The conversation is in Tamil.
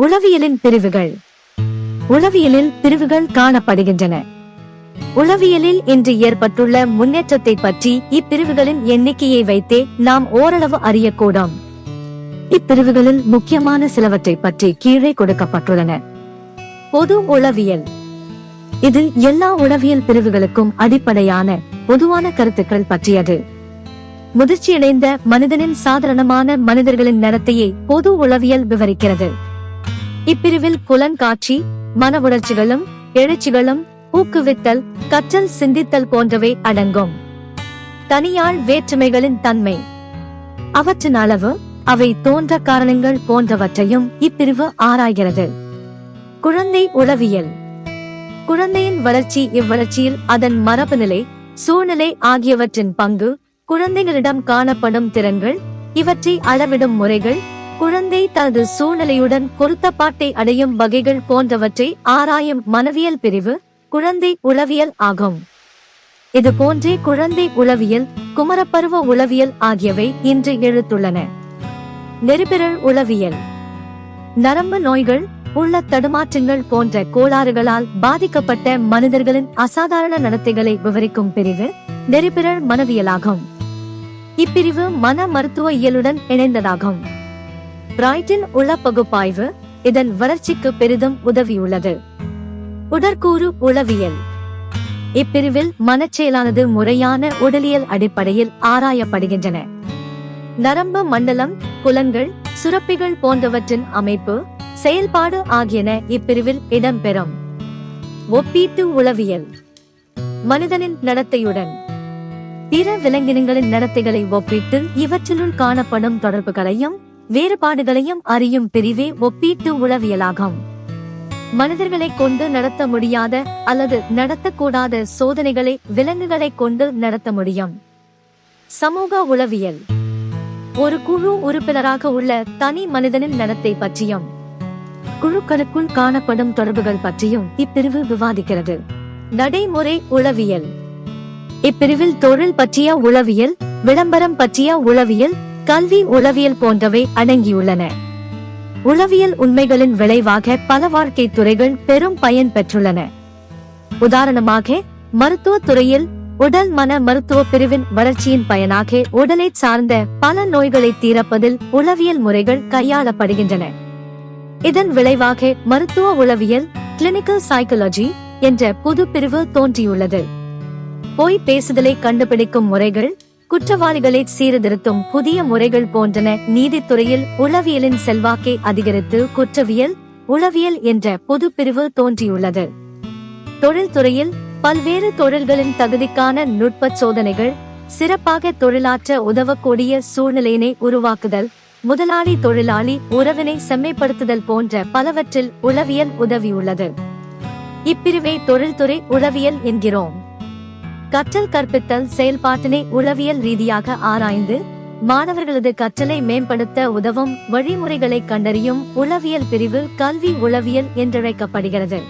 உளவியலின் பிரிவுகள். உளவியலில் பிரிவுகள் காணப்படுகின்றன. உளவியலில் இன்று ஏற்பட்டுள்ள முன்னேற்றத்தை பற்றி இப்பிரிவுகளின் எண்ணிக்கையை வைத்தே நாம் ஓரளவு அறியக்கூடும். இப்பிரிவுகளில் முக்கியமான சிலவற்றை பற்றி கீழே கொடுக்கப்பட்டுள்ளன. பொது உளவியல். இது எல்லா உளவியல் பிரிவுகளுக்கும் அடிப்படையான பொதுவான கருத்துக்கள் பற்றியது. முதிர்ச்சியடைந்த மனிதனின் சாதாரணமான மனிதர்களின் நடத்தையை பொது உளவியல் விவரிக்கிறது. இப்பிரிவில் புலன்காட்சி மன உணர்ச்சிகளும் எழுச்சிகளும் ஊக்குவித்தல் கற்றல் சிந்தித்தல் போன்றவை அடங்கும். தனியாள் வேற்றுமைகளின் தன்மை. அவற்றின் அளவு அவை தோன்ற காரணங்கள் போன்றவற்றையும் இப்பிரிவு ஆராய்கிறது. குழந்தை உளவியல். குழந்தையின் வளர்ச்சி இவ்வளர்ச்சியில் அதன் மரபுநிலை சூழ்நிலை ஆகியவற்றின் பங்கு குழந்தைகளிடம் காணப்படும் திறன்கள் இவற்றை அளவிடும் முறைகள் குழந்தை தனது சூழ்நிலையுடன் பொருத்தப்பாட்டை அடையும் வகைகள் போன்றவற்றை ஆராயும் மனவியல் பிரிவு குழந்தை உளவியல் ஆகும். இது போன்றே குழந்தை உளவியல் குமரப்பருவ உளவியல் ஆகியவை இன்று எழுத்துள்ளன. நெருபிரள் உளவியல். நரம்பு நோய்கள் உள்ள தடுமாற்றங்கள் போன்ற கோளாறுகளால் பாதிக்கப்பட்ட மனிதர்களின் அசாதாரண நடத்தைகளை விவரிக்கும் பிரிவு நெறிபிரள் மனவியலாகும். இப்பிரிவு மன மருத்துவ இயலுடன் இணைந்ததாகும். பிராய்டின் உள பகுப்பாய்வு இதன் வளர்ச்சிக்கு பெரிதும் உதவியுள்ளது. உடற்கூறு உளவியல். இப்பிரிவில் மனச்செயலானது முறையான உடலியல் அடிப்படையில் ஆராயப்படுகின்றன. நரம்பு மண்டலம் குலங்கள் சுரப்பிகள் போன்றவற்றின் அமைப்பு செயல்பாடு ஆகியன இப்பிரிவில் இடம்பெறும். ஒப்பீட்டு உளவியல். மனிதனின் நடத்தையுடன். பிற விலங்கினங்களின் நடத்தைகளை ஒப்பிட்டு இவற்றினுள் காணப்படும் தொடர்புகளையும் வேறுபாடுகளையும் அறியும் பிரிவே ஒப்பீட்டு உளவியலாகும். மனிதர்களை கொண்டு நடத்த முடியாத அல்லது நடத்தக்கூடாத சோதனைகளை விலங்குகளை கொண்டு நடத்த முடியும். சமூக உளவியல். ஒரு குழு உறுப்பினராக உள்ள தனி மனிதனின் நடத்தை பற்றியும் குழுக்களுக்குள் காணப்படும் தொடர்புகள் பற்றியும் இப்பிரிவு விவாதிக்கிறது. நடைமுறை உளவியல். இப்பிரிவில் தொழில் பற்றிய உளவியல் விளம்பரம் பற்றிய உளவியல் கல்வி உளவியல் போன்றவை அடங்கியுள்ளன. உளவியல் உண்மைகளின் விளைவாக பல வாழ்க்கை துறைகள் பெரும் பயன் பெற்றுள்ளன. உதாரணமாக மருத்துவ துறையில் உடல் மன மருத்துவ பிரிவின் வளர்ச்சியின் பயனாக உடலை சார்ந்த பல நோய்களை தீரப்பதில் உளவியல் முறைகள் கையாளப்படுகின்றன. இதன் விளைவாக மருத்துவ உளவியல் கிளினிக்கல் சைக்காலஜி என்ற புது பிரிவு தோன்றியுள்ளது. பொய் பேசுதலை கண்டுபிடிக்கும் முறைகள் குற்றவாளிகளை சீர்திருத்தும் புதிய முறைகள் போன்றன. நீதித்துறையில் உளவியலின் செல்வாக்கை அதிகரித்து குற்றவியல் உளவியல் என்ற பொது பிரிவு தோன்றியுள்ளது. தொழில்துறையில் பல்வேறு தொழில்களின் தகுதிக்கான நுட்ப சோதனைகள் சிறப்பாக தொழிலாற்ற உதவக்கூடிய சூழ்நிலையினை உருவாக்குதல் முதலாளி தொழிலாளி உறவினை செம்மைப்படுத்துதல் போன்ற பலவற்றில் உளவியல் உதவியுள்ளது. இப்பிரிவை தொழில்துறை உளவியல் என்கிறோம். கற்றல் கற்பித்தல் செயல்பாட்டினை உளவியல் ரீதியாக ஆராய்ந்து மாணவர்களது கற்றலை மேம்படுத்த உதவும் வழிமுறைகளை கண்டறியும் உளவியல் பிரிவு கல்வி உளவியல் என்றழைக்கப்படுகிறது.